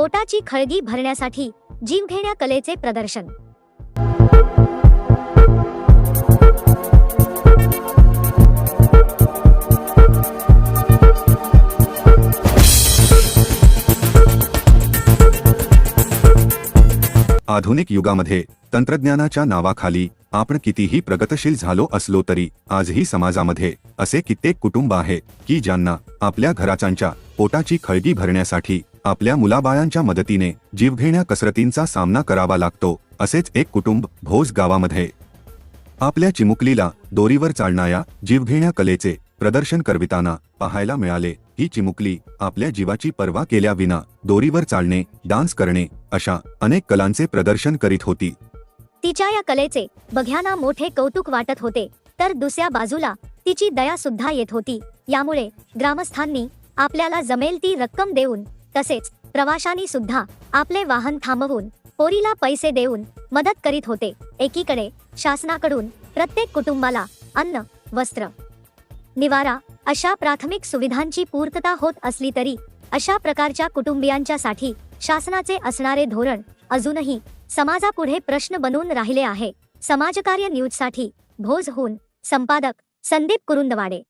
पोटाची खळगी भरण्यासाठी जीवघेण्या कलेचे प्रदर्शन. आधुनिक युगामध्ये तंत्रज्ञानाच्या नावाखाली आपण कितीही प्रगतशील झालो असलो तरी आजही समाजामध्ये असे कित्येक कुटुंब आहे की ज्यांना आपल्या घराच्यांच्या पोटाची खळगी भरण्यासाठी आपल्या मुलाबाळांच्या मदतीने जीवघेण्या कसरतींचा सामना करावा लागतो असेच एक कुटुंब भोज गावामध्ये. आपल्या चिमुकलीला दोरीवर चालणाऱ्या जीवघेण्या कलेचे प्रदर्शन करविताना पाहायला मिळाले ही चिमुकली आपल्या जीवाची पर्वा केल्याविना दोरीवर चालणे डान्स करणे अशा अनेक कलांचे प्रदर्शन करीत होती. तिच्या या कलेचे बघ्यांना मोठे कौतुक वाटत होते तर दुसऱ्या बाजूला तिची दया सुद्धा येत होती यामुळे ग्रामस्थांनी आपल्याला जमेल ती रक्कम देऊन तसेच प्रवाशांनी सुद्धा आपले वाहन थांबवून पोरीला पैसे देऊन मदत करीत होते. एकीकडे शासनाकडून प्रत्येक कुटुंबाला अन्न वस्त्र निवारा अशा प्राथमिक सुविधांची पूर्तता होत असली तरी अशा प्रकारच्या कुटुंबियांच्यासाठी शासनाचे असणारे धोरण अजूनही समाजापुढे प्रश्न बनून राहिले आहे. समाजकार्य न्यूजसाठी भोजहून संपादक संदीप कुरुंदवाडे.